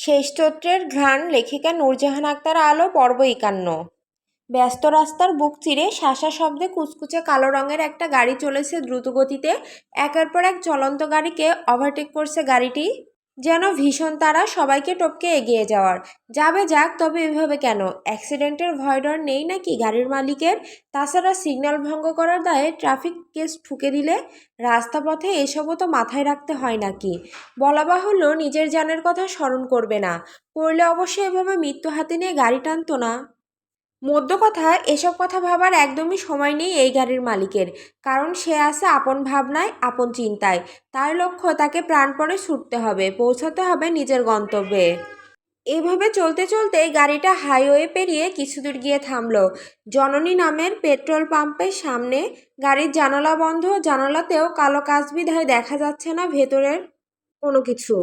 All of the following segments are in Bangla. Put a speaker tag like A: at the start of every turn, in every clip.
A: শেষতত্ত্বের ঘ্রাণ লেখিকা নূরজাহান আক্তার আলো, পর্ব একান্ন। ব্যস্ত রাস্তার বুক চিরে শাসা শব্দে কুচকুচে কালো রঙের একটা গাড়ি চলেছে দ্রুতগতিতে। একের পর এক চলন্ত গাড়িকে ওভারটেক করছে গাড়িটি। যেন ভীষণ তারা সবাইকে টপকে এগিয়ে যাওয়ার। যাবে যাক, তবে এভাবে কেন? অ্যাক্সিডেন্টের ভয় ডর নেই নাকি গাড়ির মালিকের? তাছাড়া সিগন্যাল ভঙ্গ করার দায়ে ট্রাফিক কেস ঠুকে দিলে রাস্তাপথে এসবও তো মাথায় রাখতে হয় নাকি? বলা বাহুল্য, নিজের জানের কথা স্মরণ করবে না। করলে অবশ্যই এভাবে মৃত্যু হাতে নিয়ে গাড়ি টানতো না। মধ্য কথা এসব কথা ভাবার একদমই সময় নেই এই গাড়ির মালিকের। কারণ সে আছে আপন ভাবনায়, আপন চিন্তায়। তার লক্ষ্য তাকে প্রাণপণে ছুটতে হবে, পৌঁছাতে হবে নিজের গন্তব্যে। এভাবে চলতে চলতে গাড়িটা হাইওয়ে পেরিয়ে কিছু দূর গিয়ে থামলো। জননী নামের পেট্রোল পাম্পের সামনে গাড়ির জানালা বন্ধ, জানালাতেও কালো কাজ বিধায় দেখা যাচ্ছে না ভেতরের কোনো কিছু।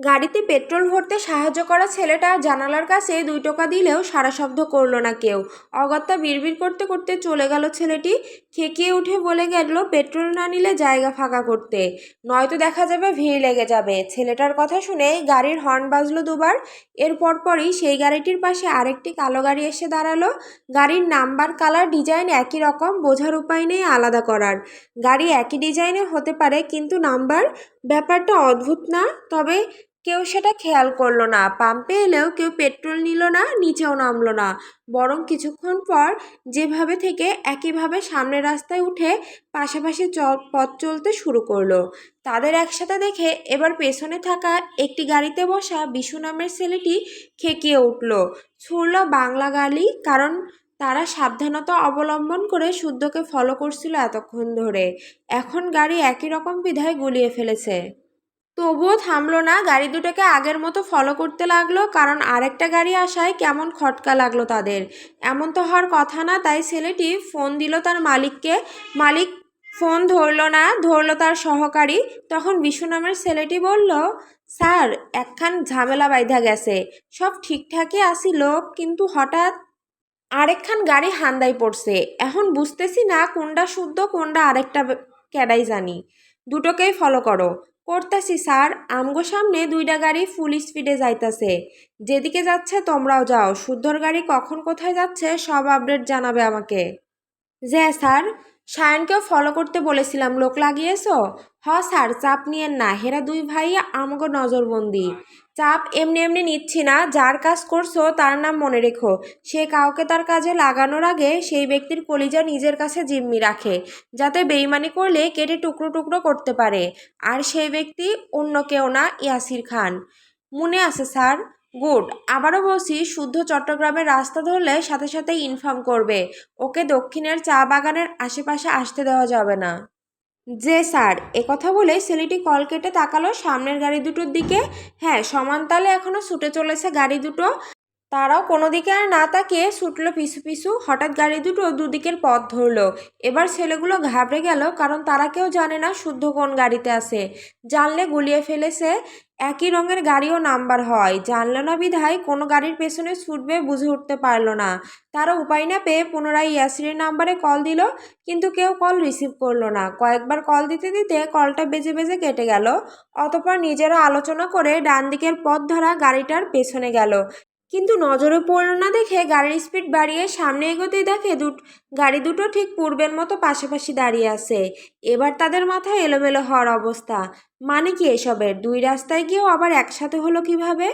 A: গাড়িতে পেট্রোল ভরতে সাহায্য করা ছেলেটা জানালার কাছে দুই টোকা দিলেও সারা শব্দ করল না কেউ। অগত্যা বিড়বিড় করতে করতে চলে গেল ছেলেটি, খেকিয়ে উঠে বলে গেল, পেট্রোল না নিলে জায়গা ফাঁকা করতে। নয়তো দেখা যাবে ভিড় লেগে যাবে। ছেলেটার কথা শুনে গাড়ির হর্ন বাজলো দুবার। এর পরপরই সেই গাড়িটির পাশে আরেকটি কালো গাড়ি এসে দাঁড়াল। গাড়ির নাম্বার, কালার, ডিজাইন একই রকম, বোঝার উপায় নেই আলাদা করার। গাড়ি একই ডিজাইনে হতে পারে, কিন্তু নাম্বার ব্যাপারটা অদ্ভুত না? তবে কেউ সেটা খেয়াল করল না। পাম্পে এলেও কেউ পেট্রোল নিল না, নিচেও নামলো না। বরং কিছুক্ষণ পর যেভাবে থেকে একইভাবে সামনের রাস্তায় উঠে পাশাপাশি পথ চলতে শুরু করল। তাদের একসাথে দেখে এবার পেছনে থাকা একটি গাড়িতে বসা বিশু নামের ছেলেটি খেকিয়ে উঠল। ছুড়ল বাংলা গালি, কারণ তারা সাবধানতা অবলম্বন করে শুদ্ধকে ফলো করছিল এতক্ষণ ধরে। এখন গাড়ি একই রকম বিধায় গুলিয়ে ফেলেছে। তবুও থামলো না। গাড়ি দুটোকে আগের মতো ফলো করতে লাগল, কারণ আরেকটা গাড়ি আসায় কেমন খটকা লাগল তাদের। এমন তো হওয়ার কথা না, তাই ছেলেটি ফোন দিল তার মালিককে। মালিক ফোন ধরলো না, ধরলো তার সহকারী। তখন বিশু নামের ছেলেটি বলল, স্যার, একখান ঝামেলা বাইধা গেছে। সব ঠিকঠাকই আসিল কিন্তু হঠাৎ আরেকখান গাড়ি হান্দাই পড়ছে। এখন বুঝতেছি না কোনটা শুদ্ধ, কোনটা আরেকটা ক্যাডাই জানি। দুটোকেই ফলো করো। করতাছি স্যার। আমগো সামনে দুইটা গাড়ি ফুল স্পিডে যাইতাছে। যেদিকে যাচ্ছে তোমরাও যাও। শুদ্ধর গাড়ি কখন কোথায় যাচ্ছে সব আপডেট জানাবে আমাকে। যে, স্যার, সায়নকেও ফলো করতে বলেছিলাম। লোক লাগিয়েছো? হ, স্যার, চাপ নিয়েন না। হেরা দুই ভাই আমগো নজরবন্দি। চাপ এমনি এমনি নিচ্ছি না। যার কাজ করছ তার নাম মনে রেখো। সে কাউকে তার কাজে লাগানোর আগে সেই ব্যক্তির কলিজা নিজের কাছে জিম্মি রাখে, যাতে বেইমানি করলে কেটে টুকরো টুকরো করতে পারে। আর সেই ব্যক্তি অন্য কেউ না, ইয়াসির খান। মনে আছে, স্যার? গুড। আবারও বলছি, শুদ্ধ চট্টগ্রামের রাস্তা ধরলে সাথে সাথে ইনফর্ম করবে। ওকে দক্ষিণের চা বাগানের আশেপাশে আসতে দেওয়া যাবে না। যে স্যার কথা বলে ছেলেটি কল কেটে তাকালো সামনের গাড়ি দুটোর দিকে। হ্যাঁ সমান তালে এখনও ছুটে চলেছে গাড়ি দুটো। তারাও কোনো দিকে আর না তাকিয়ে ছুটলো পিছু পিছু। হঠাৎ গাড়ি দুটো দুদিকের পথ ধরলো। এবার ছেলেগুলো ঘাবড়ে গেল কারণ তারা কেউ জানে না শুদ্ধ কোন গাড়িতে আছে। জানলে গুলিয়ে ফেলেছে, একই রঙের গাড়িও নাম্বার হয়। জানলো না বিধায় কোনো গাড়ির পেছনে ছুটবে বুঝে উঠতে পারল না। তারা উপায় না পেয়ে পুনরায় ইয়াসিরের নাম্বারে কল দিল, কিন্তু কেউ কল রিসিভ করল না। কয়েকবার কল দিতে দিতে কলটা বেজে বেজে কেটে গেল, অতপর নিজেরা আলোচনা করে ডান দিকের পথ ধরা গাড়িটার পেছনে গেল। কিন্তু নজরে পড়ল না দেখে গাড়ির স্পিড বাড়িয়ে সামনে এগোতেই দেখে দুট গাড়ি দুটো ঠিক পূর্বের মতো পাশাপাশি দাঁড়িয়ে আছে। এবার তাদের মাথায় এলোমেলো হওয়ার অবস্থা। মানে কি এসবের? দুই রাস্তায় গিয়েও আবার একসাথে হলো কীভাবে?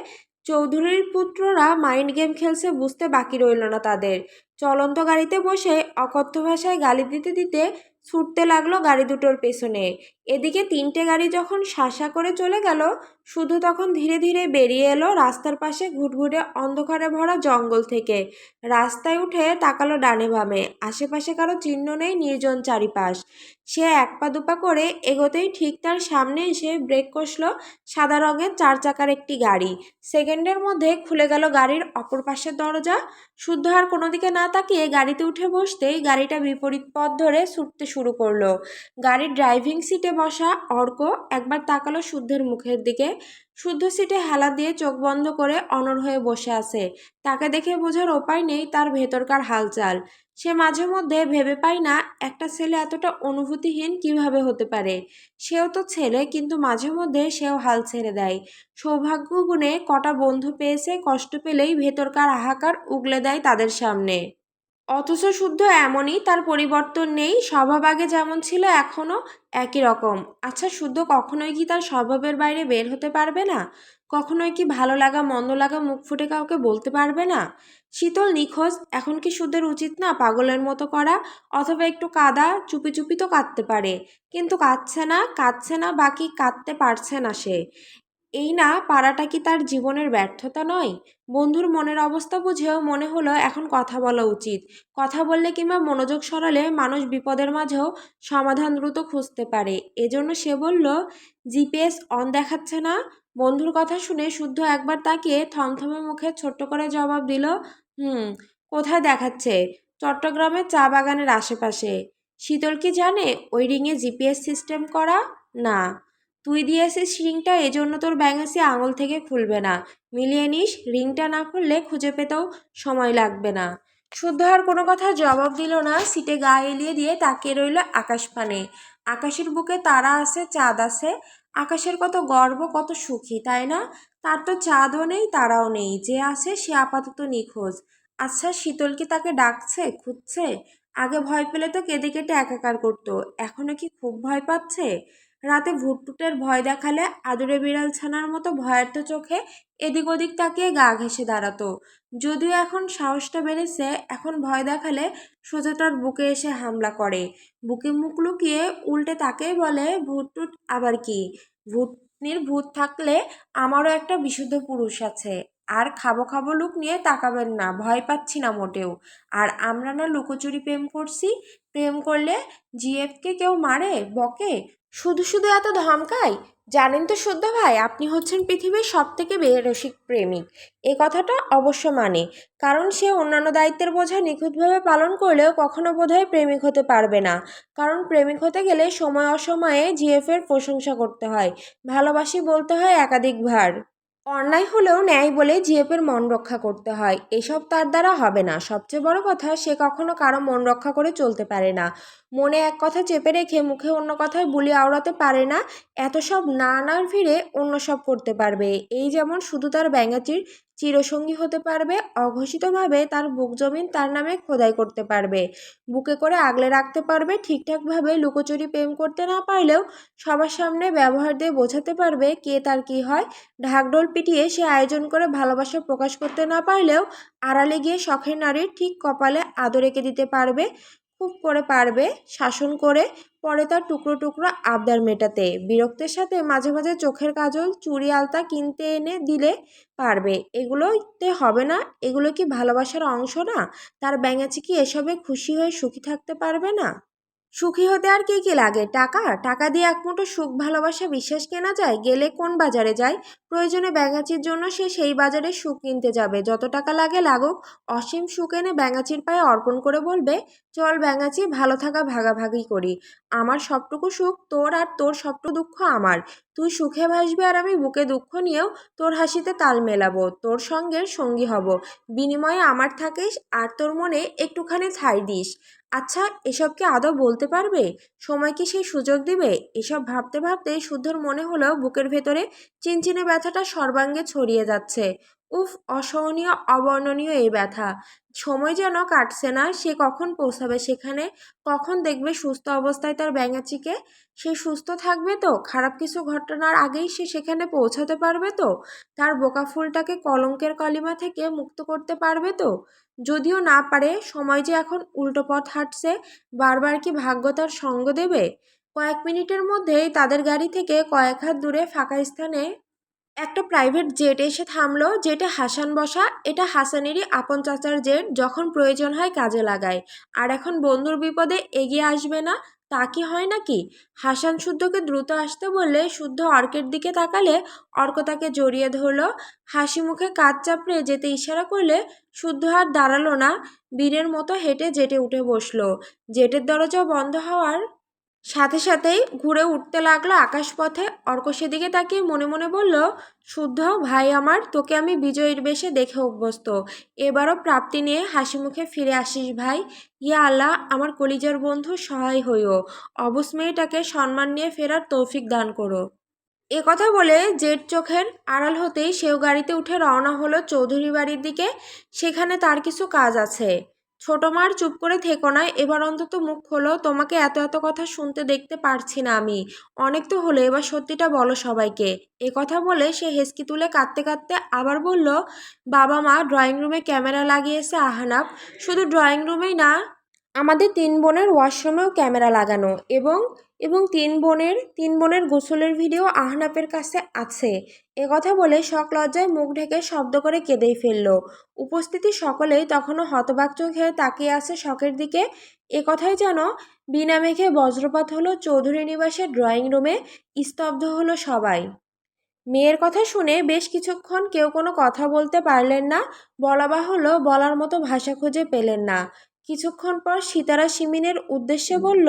A: চৌধুরীর পুত্ররা মাইন্ড গেম খেলছে বুঝতে বাকি রইল না তাদের। চলন্ত গাড়িতে বসে অকথ্য ভাষায় গালি দিতে দিতে ছুটতে লাগল গাড়ি দুটোর পেছনে। এদিকে তিনটে গাড়ি যখন শাসা করে চলে গেল, শুধু তখন ধীরে ধীরে বেরিয়ে এলো রাস্তার পাশে ঘুটঘুটে অন্ধকারে ভরা জঙ্গল থেকে। রাস্তায় উঠে তাকালো ডানে বামে, আশেপাশে কারও চিহ্ন নেই নির্জন চারিপাশ। সে এক পা দুপা করে এগোতেই ঠিক তার সামনে এসে ব্রেক কষল সাদা রঙের চার চাকার একটি গাড়ি। সেকেন্ডের মধ্যে খুলে গেল গাড়ির অপর পাশের দরজা শুদ্ধ আর কোনো দিকে না তাকিয়ে গাড়িতে উঠে বসতেই গাড়িটা বিপরীত পথ ধরে ছুটতে শুরু করল। গাড়ির ড্রাইভিং সিটে বসা অর্ক একবার তাকালো শুদ্ধের মুখের দিকে। শুদ্ধ সিটে হেলা দিয়ে চোখ বন্ধ করে অনর হয়ে বসে আছে। তাকে দেখে বোঝার উপায় নেই তার ভেতরকার হালচাল। সে মাঝে মধ্যে ভেবে পায় না, একটা ছেলে এতটা অনুভূতিহীন কীভাবে হতে পারে? সেও তো ছেলে, কিন্তু মাঝে মধ্যে সেও হাল ছেড়ে দেয়। সৌভাগ্য গুণে কটা বন্ধু পেয়েছে, কষ্ট পেলেই ভেতরকার হাহাকার উগলে দেয় তাদের সামনে। অথচ শুদ্ধ এমনই, তার পরিবর্তন নেই, স্বভাব আগে যেমন ছিল, এখনও একই রকম। আচ্ছা শুদ্ধ কখনোই কি তার স্বভাবের বাইরে বের হতে পারবে না? কখনোই কি ভালো লাগা, মন্দ লাগা মুখ ফুটে কাউকে বলতে পারবে না? শীতল, নিখোঁজ, এখন কি সুদের উচিত না পাগলের মতো করা? অথবা একটু কাদা, চুপি চুপি তো কাঁদতে পারে। কিন্তু কাঁদছে না কাঁদছে না বাকি কাঁদতে পারছে না সে? এই না পাড়াটা কি তার জীবনের ব্যর্থতা নয়? বন্ধুর মনের অবস্থা বুঝেও মনে হলো এখন কথা বলা উচিত। কথা বললে কিংবা মনোযোগ সরালে মানুষ বিপদের মাঝেও সমাধান দ্রুত খুঁজতে পারে। এজন্য সে বলল, জিপিএস অন দেখাচ্ছে না? বন্ধুর কথা শুনে শুদ্ধ একবার তাকিয়ে থমথমে মুখে ছোট্ট করে জবাব দিল, হুম, কোথায় দেখাচ্ছে? চট্টগ্রামের চা বাগানের আশেপাশে। শীতল কি জানে ওই রিংয়ে জিপিএস সিস্টেম করা? না। তুই দিয়েছিস রিংটা, এজন্য তোর ব্যাঙাসি আঙুল থেকে খুলবে না। মিলিয়ে নিস, রিংটা না খুললে খুঁজে পেতেও সময় লাগবে না। শুদ্ধ আর কোনো কথা জবাব দিল না, সিটে গা এলিয়ে দিয়ে তাকিয়ে রইল আকাশ পানে আকাশের বুকে তারা আছে, চাঁদ আছে। আকাশের কত গর্ব, কত সুখী, তাই না? তার তো চাঁদও নেই, তারাও নেই, যে আছে সে আপাতত নিখোঁজ। আচ্ছা শীতল কি তাকে ডাকছে, খুঁজছে? আগে ভয় পেলে তো কেঁদে কেটে একাকার করতো এখনও কি খুব ভয় পাচ্ছে? রাতে ভুটটুটের ভয় দেখালে আদুরে বিড়াল ছানার মতো ভয়ার্থ চোখে এদিক ওদিক তাকিয়ে গা ঘেসে দাঁড়াতো। যদিও এখন সাহসটা বেড়েছে, এখন ভয় দেখালে সোজা তার বুকে এসে হামলা করে। বুকে মুখ লুকিয়ে উল্টে তাকেই বলে, ভুটটুট, আবার কি? ভুটনির ভূত থাকলে আমারও একটা বিশুদ্ধ পুরুষ আছে। আর খাব খাব লুক নিয়ে তাকাবেন না, ভয় পাচ্ছি না মোটেও। আর আমরা না লুকোচুরি প্রেম করছি, প্রেম করলে জিএফকে কেউ মারে, বকে? শুধু শুধু এত ধমকাই জানেন তো শুদ্ধ ভাই, আপনি হচ্ছেন পৃথিবীর সব থেকে বেরসিক প্রেমিক। এ কথাটা অবশ্য মানে কারণ সে অন্যান্য দায়িত্বের বোঝা নিখুঁতভাবে পালন করলেও কখনো বোধহয় প্রেমিক হতে পারবে না। কারণ প্রেমিক হতে গেলে সময় অসময়ে জিএফের প্রশংসা করতে হয়, ভালোবাসি বলতে হয় একাধিকবার অন্যায় হলেও ন্যায় বলে জিএপের মন রক্ষা করতে হয়। এসব তার দ্বারা হবে না। সবচেয়ে বড় কথা, সে কখনো কারও মন রক্ষা করে চলতে পারে না। মনে এক কথা চেপে রেখে মুখে অন্য কথায় বুলি আওড়াতে পারে না। এত সব না ভিড়ে অন্য সব করতে পারবে। এই যেমন শুধু তার ব্যাঙাচির চিরসঙ্গী হতে পারবে, অঘোষিতভাবে তার বুক জমিন তার নামে খোদাই করতে পারবে। বুকে করে আগলে রাখতে পারবে, ঠিকঠাকভাবে লুকোচুরি প্রেম করতে না পারলেও সবার সামনে ব্যবহার দিয়ে বোঝাতে পারবে কে তার কি হয়। ঢাকঢোল পিটিয়ে সে আয়োজন করে ভালোবাসা প্রকাশ করতে না পারলেও আড়ালে গিয়ে শখের নারীর ঠিক কপালে আদর এঁকে দিতে পারবে। খুব করে পারবে শাসন করে, পরে তার টুকরো টুকরো আবদার মেটাতে। বিরক্তের সাথে মাঝে মাঝে চোখের কাজল চুরি আলতা কিনতে এনে দিলে পারবে। এগুলোতে হবে না, এগুলো কি ভালোবাসার অংশ না? তার ব্যাঙাচি কি এসবে খুশি হয়ে সুখী থাকতে পারবে না? সুখী হতে আর কী কী লাগে? টাকা? টাকা দিয়ে এক মুঠো সুখ, ভালোবাসা, বিশ্বাস কেনা যায়? গেলে কোন বাজারে যায়? প্রয়োজনে ব্যাঙাচির জন্য সে সেই বাজারে সুখ কিনতে যাবে। যত টাকা লাগে লাগুক, অসীম সুখ এনে ব্যাঙাচির পায়ে অর্পণ করে বলবে, চল ব্যাঙাচি, ভালো থাকা, ভাগাভাগি করি। আমার সবটুকু সুখ তোর আর তোর সবটুকু দুঃখ আমার। তুই সুখে ভাসবি আর আমি বুকে দুঃখ নিয়েও তোর হাসিতে তাল মেলাবো। তোর সঙ্গে সঙ্গী হব। বিনিময়ে আমার থাকিস আর তোর মনে একটুখানি ছাই দিস। আচ্ছা এসব কি আদৌ বলতে পারবে? সময় কি সেই সুযোগ দিবে? এসব ভাবতে ভাবতে শুদ্ধর মনে হলো বুকের ভেতরে চিনচিনে ব্যথাটা সর্বাঙ্গে ছড়িয়ে যাচ্ছে। উফ, অসহনীয়, অবর্ণনীয় এই ব্যথা। সময় যেন কাটছে না, সে কখন পৌঁছাবে সেখানে? কখন দেখবে সুস্থ অবস্থায় তার ব্যাঙাচিকে সে সুস্থ থাকবে তো? খারাপ কিছু ঘটনার আগেই সে সেখানে পৌঁছাতে পারবে তো? তার বোকা ফুলটাকে কলঙ্কের কলিমা থেকে মুক্ত করতে পারবে তো? যদিও না পারে, সময় যে এখন উল্টো পথ হাঁটছে, বারবার কি ভাগ্য তার সঙ্গ দেবে? কয়েক মিনিটের মধ্যেই তাদের গাড়ি থেকে কয়েক হাত দূরে ফাঁকা স্থানে একটা প্রাইভেট জেট এসে থামলো। জেটে হাসান বসা, এটা হাসানেরই আপন চাচার জেট, যখন প্রয়োজন হয় কাজে লাগায়। আর এখন বন্ধুর বিপদে এগিয়ে আসবে না তা কি হয় নাকি? হাসান শুদ্ধকে দ্রুত আসতে বললে শুদ্ধ অর্কের দিকে তাকালে অর্ক তাকে জড়িয়ে ধরল। হাসি মুখে কাজ চাপড়ে যেতে ইশারা করলে শুদ্ধ আর দাঁড়াল না। বীরের মতো হেঁটে জেটে উঠে বসল। জেটের দরজা বন্ধ হওয়ার সাথে সাথেই ঘুরে উঠতে লাগল আকাশপথে। অর্ক সেদিকে তাকিয়ে মনে মনে বলল, শুদ্ধ ভাই আমার, তোকে আমি বিজয়ীর বেশে দেখে অভ্যস্ত। এবারও প্রাপ্তি নিয়ে হাসি মুখে ফিরে আসিস ভাই। ইয়া আল্লাহ, আমার কলিজার বন্ধু, সহায় হইও। অবস মেয়েটাকে সম্মান নিয়ে ফেরার তৌফিক দান করো। এ কথা বলে জেট চোখের আড়াল হতেই সেও গাড়িতে উঠে রওনা হলো চৌধুরী বাড়ির দিকে। সেখানে তার কিছু কাজ আছে। ছোট মার চুপ করে থেকো না, এবার অন্তত মুখ খোলো, তোমাকে এত এত কথা শুনতে দেখতে পারছি না আমি। অনেক তো হলো, এবার সত্যিটা বলো সবাইকে। এ কথা বলে সে হেসকি তুলে কাঁদতে কাঁদতে আবার বলল, বাবা মা ড্রয়িং রুমে ক্যামেরা লাগিয়েছে আহানাপ শুধু ড্রয়িং রুমেই না, আমাদের তিন বোনের ওয়াশরুমেও ক্যামেরা লাগানো এবং এবং তিন বোনের তিন বোনের গোসলের ভিডিও আহনাপের কাছে আছে। কথা বলে শখ লজ্জায় মুখ ঢেকে শব্দ করে কেঁদেই ফেলল। উপস্থিতি সকলেই তখনও হতবাক চোখে তাকিয়ে আছে শখের দিকে। এ কথাই যেন বিনা মেঘে বজ্রপাত হলো চৌধুরী নিবাসের ড্রয়িং রুমে, স্তব্ধ হলো সবাই। মেয়ের কথা শুনে বেশ কিছুক্ষণ কেউ কোনো কথা বলতে পারলেন না, বলা বাহুল্য বলার মতো ভাষা খুঁজে পেলেন না। কিছুক্ষণ পর সীতারা সিমিনের উদ্দেশ্যে বলল,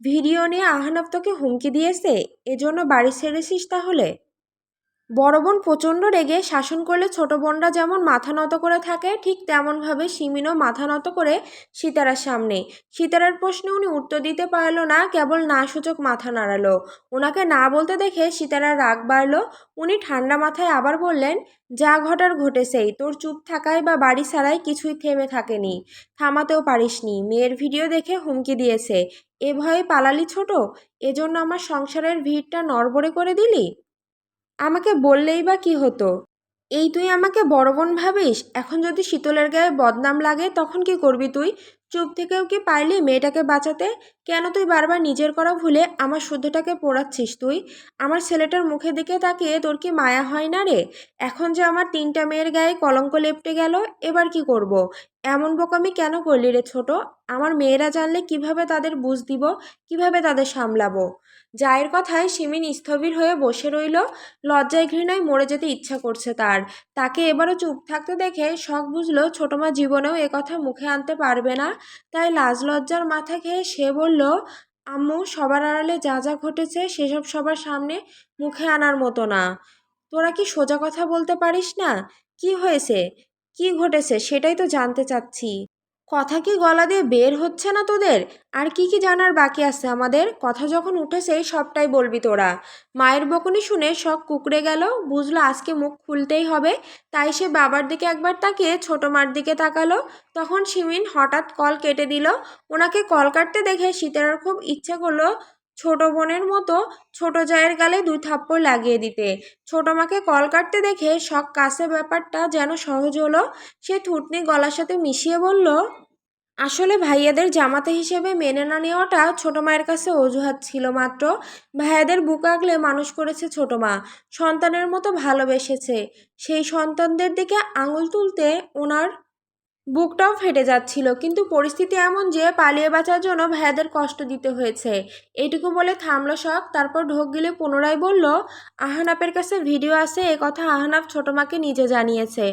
A: ভিডিও নিয়ে আহনাব তোকে হুমকি দিয়েছে? এজন্য বাড়ি ছেড়েছিস তাহলে? বড় বোন প্রচণ্ড রেগে শাসন করলে ছোট বোনরা যেমন মাথা নত করে থাকে, ঠিক তেমনভাবে সিমিনও মাথা নত করে সীতারার সামনে। সীতারার প্রশ্নে উনি উত্তর দিতে পারল না, কেবল না সূচক মাথা নাড়ালো। ওনাকে না বলতে দেখে সীতারার রাগ বাড়ল। উনি ঠান্ডা মাথায় আবার বললেন, যা ঘটার ঘটেছেই, তোর চুপ থাকায় বা বাড়ি ছাড়াই কিছুই থেমে থাকেনি। থামাতেও পারিসনি। মেয়ের ভিডিও দেখে হুমকি দিয়েছে। এ ভয়ে পালালি ছোট? এজন্য আমার সংসারের ভিড়টা নড়বড়ে করে দিলি? আমাকে বললেই বা কি হতো? এই তুই আমাকে বড় বোন ভাবিস? এখন যদি শীতলের গায়ে বদনাম লাগে, তখন কি করবি তুই? চুপ থেকেও কি পারলি মেয়েটাকে বাঁচাতে? কেন তুই বারবার নিজের করা ভুলে আমার শুদ্ধটাকে পোড়াচ্ছিস তুই? আমার ছেলেটার মুখের দিকে তাকিয়ে তোর কি মায়া হয় না রে? এখন যে আমার তিনটা মেয়ের গায়ে কলঙ্ক লেপটে গেল, এবার কি করব। এমন বোকামি কেন করলি রে ছোট? আমার মেয়েরা জানলে কীভাবে তাদের বুঝ দিব? কীভাবে তাদের সামলাবো? জায়ের কথায় সিমিন স্থবির হয়ে বসে রইল। লজ্জায় ঘৃণায় মরে যেতে ইচ্ছা করছে তার। তাকে এবারও চুপ থাকতে দেখে শখ বুঝলো ছোট মা জীবনেও কথা মুখে আনতে পারবে না। তাই লাজ লজ্জার মাথা খেয়ে সে বলল, আম্মু, সবার আড়ালে যা যা ঘটেছে সেসব সবার সামনে মুখে আনার মতো না। তোরা কি সোজা কথা বলতে পারিস না? কি হয়েছে? কি ঘটেছে? সেটাই তো জানতে চাচ্ছি। কথা কি গলা দিয়ে বের হচ্ছে না তোদের? আর কি কি জানার বাকি আছে আমাদের? কথা যখন উঠেছে, সবটাই বলবি তোরা। মায়ের বকুনি শুনে সব কুকড়ে গেল। বুঝলো আজকে মুখ খুলতেই হবে। তাই সে বাবার দিকে একবার তাকিয়ে ছোট মার দিকে তাকালো। তখন সিমিন হঠাৎ কল কেটে দিল। ওনাকে কল কাটতে দেখে সীতারার খুব ইচ্ছে করল ছোট বোনের মতো ছোট জায়ের গালে দুই থাপ্পড় লাগিয়ে দিতে। ছোট মাকে কল কাটতে দেখে শখ কাছে ব্যাপারটা যেন সহজ হলো। সে থুটনি গলার সাথে মিশিয়ে বলল, আসলে ভাইয়াদের জামাতে হিসেবে মেনে না নেওয়াটা ছোটো মায়ের কাছে অজুহাত ছিল মাত্র। ভাইয়াদের বুক আগলে মানুষ করেছে ছোটো মা। সন্তানের মতো ভালোবেসেছে। সেই সন্তানদের দিকে আঙুল তুলতে ওনার বুকটাও ফেটে যাচ্ছিল, কিন্তু পরিস্থিতি এমন যে পালিয়ে বাঁচার জন্য ভাইয়াদের কষ্ট দিতে হয়েছে। এইটুকু বলে থামলো শখ, তারপর ঢোক গিলে পুনরায় বলল আহানাপের কাছে ভিডিও আছে, এ কথা আহানাপ ছোটো মাকে নিজে জানিয়েছে।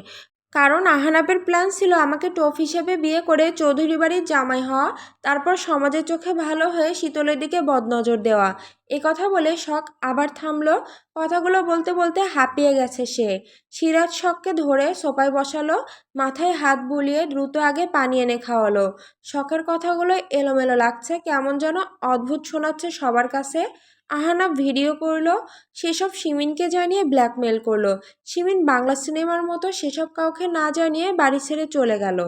A: কারণ আহানাপের প্ল্যান ছিল আমাকে টোফ হিসেবে বিয়ে করে চৌধুরী বাড়ির জামাই হওয়া, তারপর সমাজের চোখে ভালো হয়ে শীতলের দিকে বদনজর দেওয়া। এ কথা বলে শখ আবার থামল। কথাগুলো বলতে বলতে হাঁপিয়ে গেছে সে। সিরাজ শখকে ধরে সোপায় বসালো, মাথায় হাত বুলিয়ে দ্রুত আগে পানি এনে খাওয়ালো। শখের কথাগুলো এলোমেলো লাগছে, কেমন যেন অদ্ভুত শোনাচ্ছে সবার কাছে। আহানা ভিডিও করল, সেসব সিমিনকে জানিয়ে ব্ল্যাকমেল করল। সিমিন বাংলা সিনেমার মতো সেসব কাউকে না জানিয়ে বাড়ি ছেড়ে চলে গেল।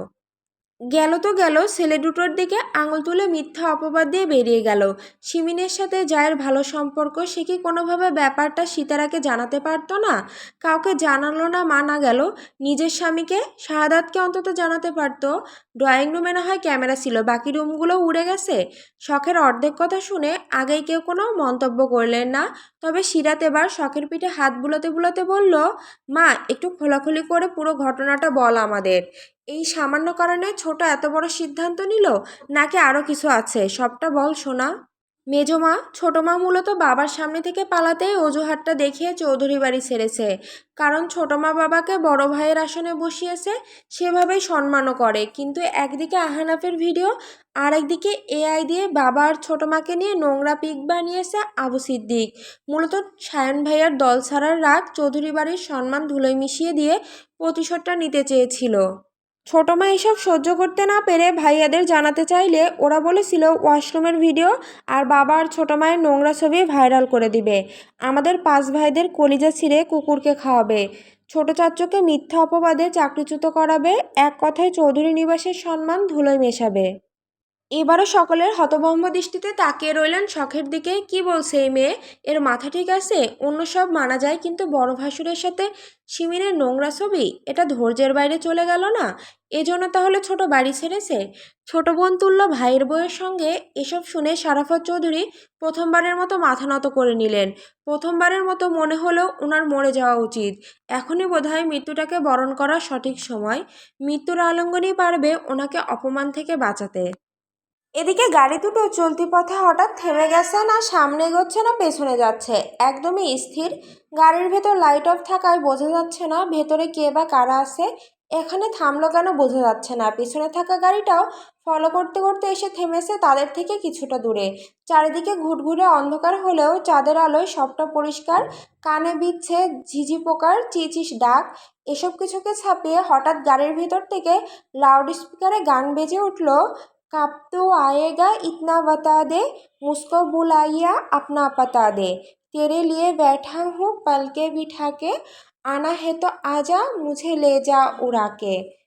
A: গেল তো গেল, ছেলে দুটোর দিকে আঙুল তুলে মিথ্যা অপবাদ দিয়ে বেরিয়ে গেল। সিমিনের সাথে জায়ের ভালো সম্পর্ক, সে কি কোনোভাবে ব্যাপারটা সীতারাকে জানাতে পারতো না? কাউকে জানালো না, মানা গেল। নিজের স্বামীকে, শাহাদাতকে অন্তত জানাতে পারতো। ড্রয়িং রুমে না হয় ক্যামেরা ছিল। বাকি রুমগুলো উড়ে গেছে। শখের অর্ধেক কথা শুনে আগেই কেউ কোনো মন্তব্য করলেন না। তবে সিরাত এবার শখের পিঠে হাত বুলোতে বুলোতে বলল, মা, একটু খোলাখুলি করে পুরো ঘটনাটা বল আমাদের। এই সামান্য কারণে ছোট এত বড় সিদ্ধান্ত নিল, নাকি আরও কিছু আছে? সবটা বল শোনা মেজমা ছোটো মা মূলত বাবার সামনে থেকে পালাতেই অজুহাতটা দেখিয়ে চৌধুরী বাড়ি ছেড়েছে। কারণ ছোটো মা বাবাকে বড় ভাইয়ের আসনে বসিয়েছে, সেভাবেই সম্মানও করে। কিন্তু একদিকে আহানাফের ভিডিও আর একদিকে এআই দিয়ে বাবা আর ছোটো মাকে নিয়ে নোংরা পিক বানিয়েছে আবু সিদ্দিক। মূলত সায়ন ভাইয়ার দল ছাড়ার রাগ চৌধুরী বাড়ির সম্মান ধুলোয় মিশিয়ে দিয়ে প্রতিশোধটা নিতে চেয়েছিল। ছোটো মা এসব সহ্য করতে না পেরে ভাইয়াদের জানাতে চাইলে ওরা বলেছিল, ওয়াশরুমের ভিডিও আর বাবা আর ছোটো মায়ের নোংরা ছবি ভাইরাল করে দিবে। আমাদের পাঁচ ভাইদের কলিজা ছিঁড়ে কুকুরকে খাওয়াবে। ছোট চাচ্চকে মিথ্যা অপবাদে চাকরিচ্যুত করাবে। এক কথায় চৌধুরী নিবাসের সম্মান ধুলোয় মেশাবে। এবারও সকলের হতভম্ব দৃষ্টিতে তাকিয়ে রইলেন শখের দিকে। কি বলছে এই মেয়ে? এর মাথা ঠিক আছে? অন্য সব মানা যায় কিন্তু বড় ভাসুরের সাথে সিমিনের নোংরা ছবি? এটা ধৈর্যের বাইরে চলে গেল না? এজন্য তাহলে ছোট বাড়ি ছেড়েছে? ছোট বোন তুল্য ভাইয়ের বউয়ের সঙ্গে এসব শুনে সারাফত চৌধুরী প্রথমবারের মতো মাথা নত করে নিলেন। প্রথমবারের মতো মনে হলো ওনার মরে যাওয়া উচিত। এখনই বোধহয় মৃত্যুটাকে বরণ করার সঠিক সময়। মৃত্যুর আলঙ্গনই পারবে ওনাকে অপমান থেকে বাঁচাতে। এদিকে গাড়ি দুটো চলতি পথে হঠাৎ থেমে গেছে না, সামনে এগোচ্ছে না, পেছনে যাচ্ছে। একদমই স্থির। গাড়ির ভেতর লাইট অফ থাকায় বোঝা যাচ্ছে না ভেতরে কে বা কারা আছে। এখানে থামলো কেন বোঝা যাচ্ছে না। পিছনে থাকা গাড়িটাও ফলো করতে করতে এসে থেমেছে তাদের থেকে কিছুটা দূরে। চারিদিকে ঘুটঘুরে অন্ধকার হলেও চাঁদের আলোয় সবটা পরিষ্কার। কানে বিচ্ছে ঝিঝি পোকার, চিচিস ডাক। এসব কিছুকে ছাপিয়ে হঠাৎ গাড়ির ভিতর থেকে লাউড স্পিকারে গান বেজে উঠল कब तो आएगा, इतना बता दे। मुझको बुलाइया, अपना पता दे। तेरे लिए बैठा हूँ पल के बिठा के। आना है तो आजा मुझे ले जा उड़ा के।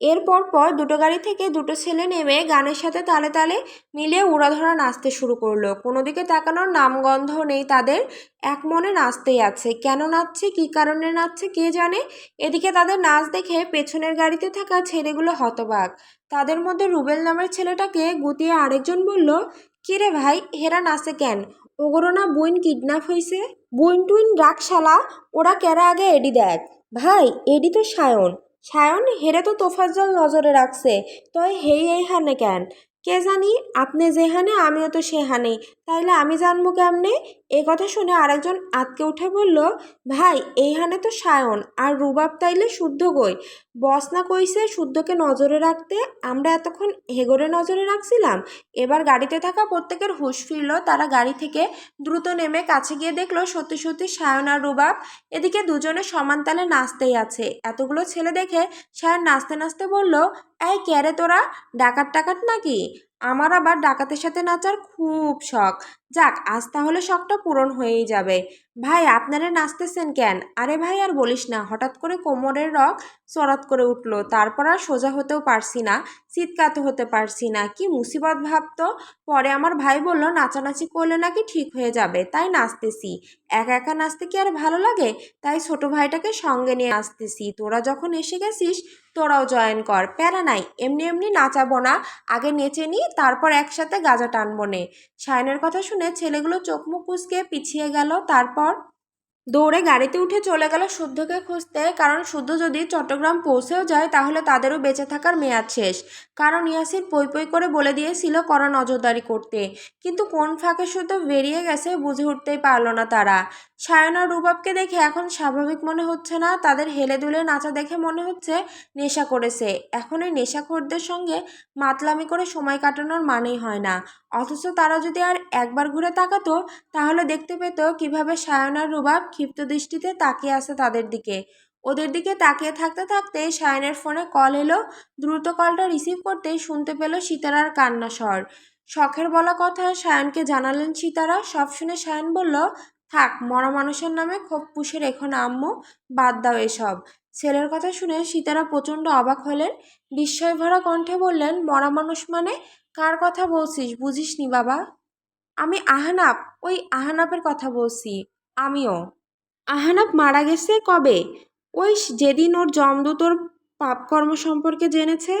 A: এরপর পর দুটো গাড়ি থেকে দুটো ছেলে নেমে গানের সাথে তালে তালে মিলিয়ে উড়াধরা নাচতে শুরু করল। কোনো দিকে তাকানোর নামগন্ধ নেই তাদের, এক মনে নাচতেই আছে। কেন নাচছে, কী কারণে নাচছে, কে জানে? এদিকে তাদের নাচ দেখে পেছনের গাড়িতে থাকা ছেলেগুলো হতবাক। তাদের মধ্যে রুবেল নামের ছেলেটাকে গুতিয়ে আরেকজন বলল কিরে ভাই, হেরা নাচে কেন? ওগরো না বইন কিডন্যাপ হয়েছে বইন টুইন রাখশালা ওরা কেরা আগে এডি দেখ? ভাই, এডি তো সায়ন। সায়ন, হেরে তো তোফাজ্জল নজরে রাখছে। তই হেই এই হানে কেন? কে জানি, আপনি যেহানে আমিও তো সেহানে তাইলে আমি জানব কেমনে? এ কথা শুনে আরেকজন আতকে উঠে বলল, ভাই এইখানে তো সায়ন, আর রুবাব তাইলে শুদ্ধ গই বস না কইছে শুদ্ধকে নজরে রাখতে, আমরা এতক্ষণ হেগরে নজরে রাখছিলাম। এবার গাড়িতে থাকা প্রত্যেকের হুঁশ ফিরল, তারা গাড়ি থেকে দ্রুত নেমে কাছে গিয়ে দেখল, সত্যি সত্যি সায়ন আর রুবাব এদিকে দুজনে সমান তালে নাচতেই আছে। এতগুলো ছেলে দেখে সায়ন নাচতে নাচতে বলল, এই ক্যারে তোরা? ডাকাত টাকাত নাকি? আমার আবার ডাকাতের সাথে নাচার খুব শখ। যাক, আজ তাহলে শখটা পূরণ হয়েই যাবে। ভাই, আপনারা নাচতেছেন কেন? আরে ভাই, আর বলিস না, হঠাৎ করে কোমরের রক চরাত করে উঠল। তারপর আর সোজা হতেও পারছি না চিৎকাতে হতে পারছি না। কি মুসিবত ভাবতো পরে আমার ভাই বলল, নাচানাচি করলে নাকি ঠিক হয়ে যাবে? তাই নাচতেছি। একা একা নাচতে কি আর ভালো লাগে? তাই ছোট ভাইটাকে সঙ্গে নিয়ে আসতেছি তোরা যখন এসে গেছিস তোরাও জয়েন কর। প্যারা নাই। এমনি এমনি নাচাবো না। আগে নেচে নি, তারপর একসাথে গাজা টানবো নে। সায়নের কথা শুনে ছেলেগুলো চোখ মুখ কুচকে পিছিয়ে গেল। তারপর দৌড়ে গাড়িতে উঠে চলে গেল শুদ্ধকে খুঁজতে। কারণ শুদ্ধ যদি চট্টগ্রাম পৌঁছেও যায়, তাহলে তাদেরও বেঁচে থাকার মেয়াদ শেষ। কারণ ইয়াসির পই পই করে বলে দিয়েছিল কড়া নজরদারি করতে। কিন্তু কোন ফাঁকে শুদ্ধ বেরিয়ে গেছে বুঝে উঠতেই পারল না তারা। সায়ন রুবাবকে দেখে এখন স্বাভাবিক মনে হচ্ছে না। তাদের হেলে দুলে নাচা দেখে মনে হচ্ছে নেশা করেছে। এখন এই নেশাখোরদের সঙ্গে মাতলামি করে সময় কাটানোর মানেই হয় না। অথচ তারা যদি আর একবার ঘুরে তাকাতো, তাহলে দেখতে পেত কীভাবে সায়নার রুবাব ক্ষিপ্ত দৃষ্টিতে তাকিয়ে আছে তাদের দিকে। ওদের দিকে তাকিয়ে থাকতে থাকতে সায়নের ফোনে কল এলো। দ্রুত কলটা রিসিভ করতেই শুনতে পেল সীতারার কান্না স্বর। শখের বলা কথা সায়নকে জানালেন সীতারা। সব শুনে সায়ন বলল, থাক, মরা মানুষের নামে ক্ষোভ পুষে রেখো না, আম্মু। বাদ দাও এসব। ছেলের কথা শুনে সীতারা প্রচণ্ড অবাক হলেন। বিস্ময় ভরা কণ্ঠে বললেন, মরা মানুষ মানে কার কথা বলছিস? বুঝিসনি বাবা। আমি আহানাপ ওই আহানাপের কথা বলছি, আমিও। আহানাপ মারা গেছে কবে? ওই যেদিন ওর জমদূত ওর পাপকর্ম সম্পর্কে জেনেছে?